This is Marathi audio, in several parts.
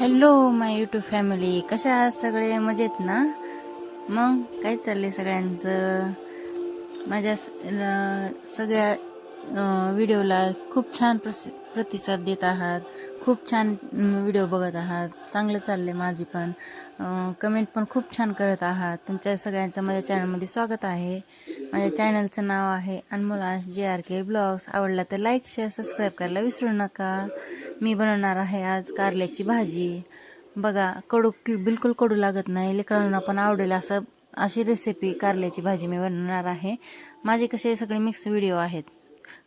हॅलो माय यूट्यूब फॅमिली कशा आहात सगळे? मजेत ना? मग काय चाललंय सगळ्यांचं? माझ्या सगळ्या व्हिडिओला खूप छान प्रस प्रतिसाद देत आहात. खूप छान व्हिडिओ बघत आहात. चांगलं चाललंय माझी पण. कमेंट पण खूप छान करत आहात. तुमच्या सगळ्यांचं माझ्या चॅनलमध्ये स्वागत आहे. माझ्या चॅनलचं नाव आहे अनमोलाश जे आर के ब्लॉग्स. आवडला तर लाईक शेअर सबस्क्राईब करायला विसरू नका. मी बनवणार आहे आज कारल्याची भाजी. बघा कडू की बिलकुल कडू लागत नाही. लेकरांना पण आवडेल असं अशी रेसिपी कारल्याची भाजी मी बनवणार आहे. माझे कसे सगळे मिक्स व्हिडिओ आहेत.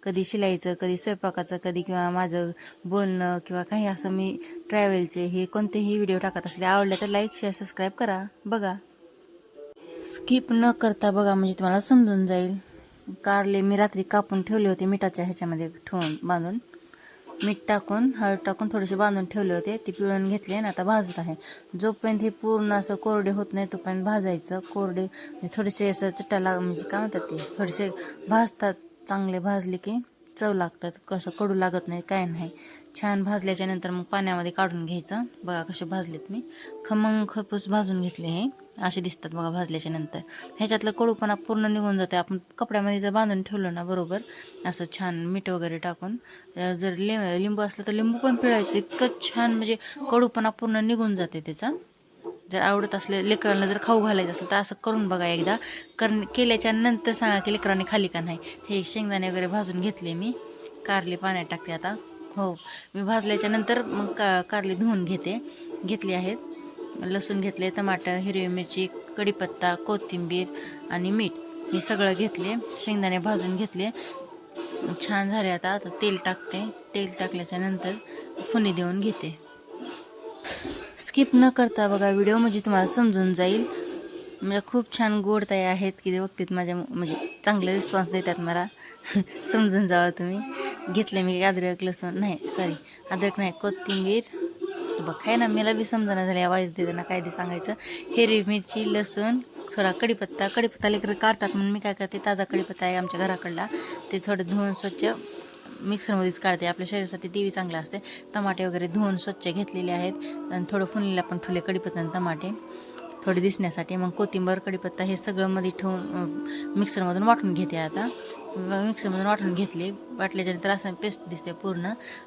कधी शिलाईचं कधी स्वयंपाकाचं कधी किंवा माझं बोलणं किंवा काही असं मी ट्रॅव्हलचे हे कोणतेही व्हिडिओ टाकत असले आवडले तर लाईक शेअर सबस्क्राईब करा. बघा. स्किप न करता बघा म्हणजे तुम्हाला समजून जाईल. कारले मी रात्री कापून ठेवले होते मिठाच्या ह्याच्यामध्ये ठेवून बांधून. मीठ टाकून हळद टाकून थोडेसे बांधून ठेवले होते. ते पिळून घेतले आणि आता भाजत आहे. जोपर्यंत हे पूर्ण असं कोरडे होत नाही तोपर्यंत भाजायचं. कोरडे म्हणजे थोडेसे असं चिट्टा लाग म्हणजे काय म्हणतात ते थोडेसे भाजतात. चांगले भाजले की चव लागतात. कसं कडू लागत नाही काय नाही. छान भाजल्याच्यानंतर मग पाण्यामध्ये काढून घ्यायचं. बघा कसे भाजलेत मी. खमंग खरपूस भाजून घेतले हे. असे दिसतात बघा भाजल्याच्या नंतर. ह्याच्यातलं कडूपणा पूर्ण निघून जाते आपण कपड्यामध्ये जर बांधून ठेवलं ना बरोबर असं छान मीठ वगैरे टाकून जर लिं लिंबू असलं तर लिंबू पण पिळायचं. इतकं छान म्हणजे कडूपणा पूर्ण निघून जाते त्याचा. जर आवडत असले लेकरांना जर खाऊ घालायचं असेल तर असं करून बघा एकदा. करण केल्याच्यानंतर सांगा की लेकरांनी खाली का नाही. हे शेंगदाणे वगैरे भाजून घेतले मी. कारले पाण्यात टाकते आता. हो. मी भाजल्याच्या नंतर मग का कारले धुवून घेते. घेतले आहेत. लसूण घेतले टमाटर हिरवी मिरची कढीपत्ता कोथिंबीर आणि मीठ हे सगळं घेतले. शेंगदाणे भाजून घेतले. छान झाले आता. आता तेल टाकते. तेल टाकल्याच्या नंतर फुनी देऊन घेते. स्किप न करता बघा व्हिडिओ म्हणजे तुम्हाला समजून जाईल. म्हणजे खूप छान गोड ताई आहेत की ते बघतात माझ्या म्हणजे चांगले रिस्पॉन्स देतात मला. समजून जावा तुम्ही. घेतले मी अद्रक लसूण नाही सॉरी अद्रक नाही कोथिंबीर. बघ आहे ना मला बी समजणं झालं आवाज देताना काय ते सांगायचं. हिरवी मिरची लसूण थोडा कढीपत्ता. कडीपत्ता लेकर काढतात म्हणून मी काय करते ताजा कढीपत्ता आहे आमच्या घराकडला. ते थोडं धुवून स्वच्छ मिक्सरमध्येच काढते. आपल्या शरीरासाठी देवी चांगलं असते. टमाटे वगैरे धुवून स्वच्छ घेतलेले आहेत. आणि थोडं फुनलेला पण फुले कढीपत्ता आणि टमाटे. थोडे दिसण्यासाठी. मग कोथिंबर कढीपत्ता हे सगळं मध्ये ठेवून मिक्सरमधून वाटून घेते आता. मिक्सरमधून वाटून घेतले. वाटल्याच्या नंतर असं पेस्ट दिसते पूर्ण.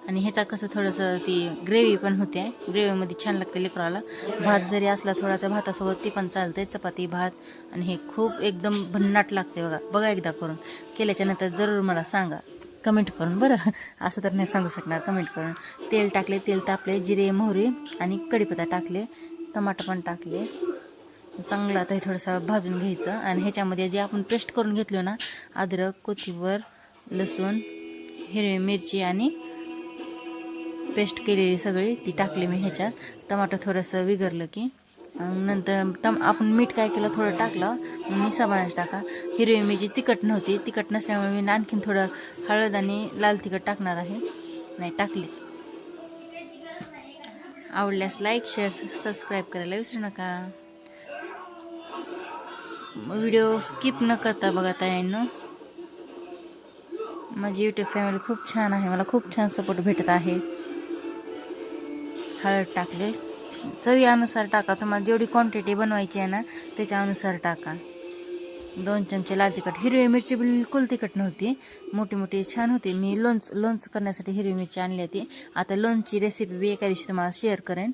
आणि ह्याचा कसं थोडंसं ती ग्रेव्ही पण होते. ग्रेव्हीमध्ये छान लागते लेकराला. भात जरी असला थोडा तर भातासोबत ती पण चालते. चपाती भात आणि हे खूप एकदम भन्नाट लागते बघा. बघा एकदा करून. केल्याच्यानंतर जरूर मला सांगा. कमेंट करून. बरं. असं तर नाही सांगू शकणार. कमेंट करून. तेल टाकले. तेल तापले. जिरे मोहरी आणि कढीपत्ता टाकले. टमाटर पण टाकले. चांगला आता हे थोडंसं भाजून घ्यायचं. आणि ह्याच्यामध्ये जे आपण पेस्ट करून घेतलो ना अद्रक कोथिंबर लसूण हिरवी मिरची आणि पेस्ट केलेली सगळी ती टाकली मी ह्याच्यात. टमाटर थोडंसं विगरलं की नंतर टम आपण मीठ काय केलं थोडं टाकलं मी साबणाच टाका. हिरवी मिरची तिखट नव्हती तिखट नसल्यामुळे मी आणखीन थोडं हळद आणि लाल तिखट टाकणार आहे. नाही टाकलीच. आवडल्यास लाईक शेअर सबस्क्राईब करायला विसरू नका. व्हिडिओ स्किप न करता बघा ताईंनो. माझी यूट्यूब फॅमिली खूप छान आहे. मला खूप छान सपोर्ट भेटत आहे. हळद टाकले. चवीनुसार टाका. तुम्हाला जेवढी क्वांटिटी बनवायची आहे ना त्याच्यानुसार टाका. दोन चमचे लाल तिखट. हिरवी मिरची बिलकुल तिखट नव्हती. मोठी मोठी छान होती. मी लोणच लोणचं करण्यासाठी हिरवी मिरची आणली होती. आता लोणची रेसिपी बी एका दिवशी तुम्हाला शेअर करेन.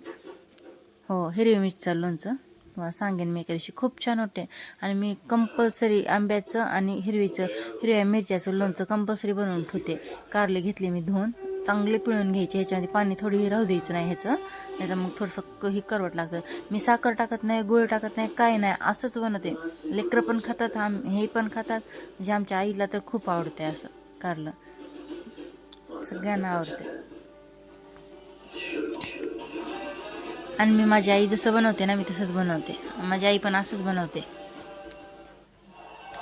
हो हिरवी मिरचीचं लोणचं. तुम्हाला सांगेन मी एका दिवशी. खूप छान होते. आणि मी कंपल्सरी आंब्याचं आणि हिरवीचं हिरव्या मिरच्याचं लोणचं कंपल्सरी बनवून ठेवते. कारले घेतले मी धुवून. चांगले पिळून घ्यायचे. ह्याच्यामध्ये पाणी थोडी राहू द्यायचं नाही ह्याचं. नाही तर मग थोडंसं ही करवट लागतं. मी साखर टाकत नाही गुळ टाकत नाही काय नाही. असंच बनवते. लेकरं पण खातात आम हे पण खातात. म्हणजे आमच्या आईला तर खूप आवडते असं कारलं. सगळ्यांना आवडते आणि मी माझी आई जसं बनवते ना मी तसंच बनवते. माझी आई पण असंच बनवते.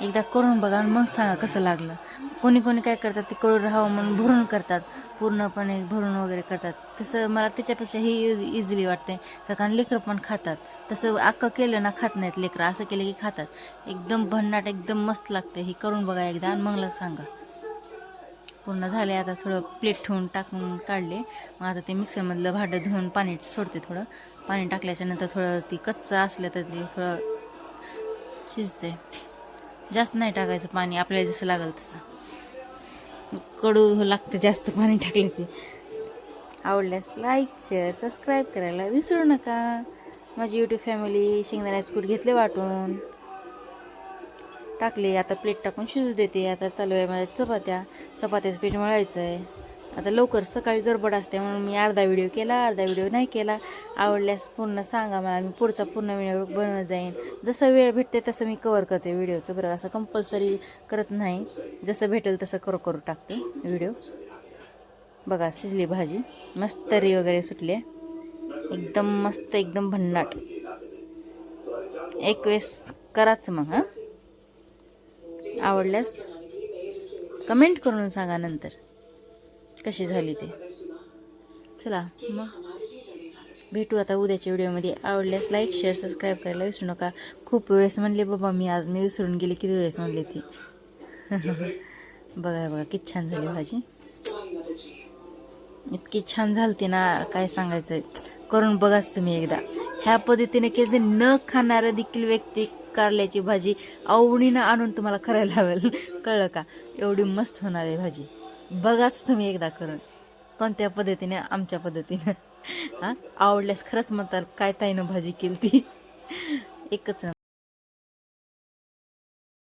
एकदा करून बघा आणि मग सांगा कसं लागलं. कोणी कोणी काय करतात ते कळून राहावं म्हणून भरून करतात. पूर्णपणे भरून वगैरे करतात. तसं मला त्याच्यापेक्षा हे इझिली वाटते का कारण लेकरं पण खातात. तसं अख्खं केलं ना खात नाहीत लेकरं. असं केलं की खातात. एकदम भन्नाट एकदम मस्त लागते हे करून बघा एकदा आणि मगला मला सांगा. पूर्ण झाले. आता थोडं प्लेट ठेवून टाकून काढले. मग आता ते मिक्सरमधलं भांडं धुवून पाणी सोडते थोडं. पाणी टाकल्याच्या नंतर थोडं ती कच्चं असलं तर ते थोडं शिजते. जास्त नाही टाकायचं पाणी आपल्याला जसं लागेल तसं. कडू लागतं जास्त पाणी टाकलं की आवडल्यास लाईक शेअर सबस्क्राईब करायला विसरू नका. माझी यूट्यूब फॅमिली शेंगदाण्याचं कूट घेतले वाटून. टाकले आता प्लेट टाकून शिजू देते. आता चालू आहे माझ्या चपात्या. चपात्याचं पीठ मळायचं आहे आता लवकर सकाळी गडबड असते म्हणून मी अर्धा व्हिडिओ केला अर्धा व्हिडिओ नाही केला. आवडल्यास पूर्ण सांगा मला. मी पुढचा पूर्ण व्हिडिओ बनवत जाईन. जसं वेळ भेटते तसं मी कवर करते व्हिडिओचं बरं असं कंपल्सरी करत नाही. जसं भेटेल तसं करू करू टाकते व्हिडिओ बघा शिजली भाजी. मस्त तरी वगैरे सुटली एकदम मस्त एकदम भन्नाट. एक वेळेस कराच मग हां? आवडल्यास कमेंट करून सांगा नंतर. कशी झाली ते? चला मग. भेटू आता उद्याच्या व्हिडिओमध्ये. आवडल्यास लाईक शेअर सबस्क्राईब करायला विसरू नका. खूप वेळेस म्हणले बाबा मी आज मी विसरून गेले. किती वेळेस म्हणले ती? बघा बघा किती छान झाली भाजी. इतकी छान झालती ना काय सांगायचं करून बघाच तुम्ही एकदा. ह्या पद्धतीने केली तर न खाणारं देखील व्यक्ती कारल्याची भाजी आवडीनं आणून तुम्हाला करायला लावेल. कळलं का? एवढी मस्त होणार आहे भाजी. बघाच तुम्ही एकदा करून. कोणत्या पद्धतीने? आमच्या पद्धतीनं. हां? आवडल्यास खरंच म्हणतात काय ताईनं भाजी केली ती एकच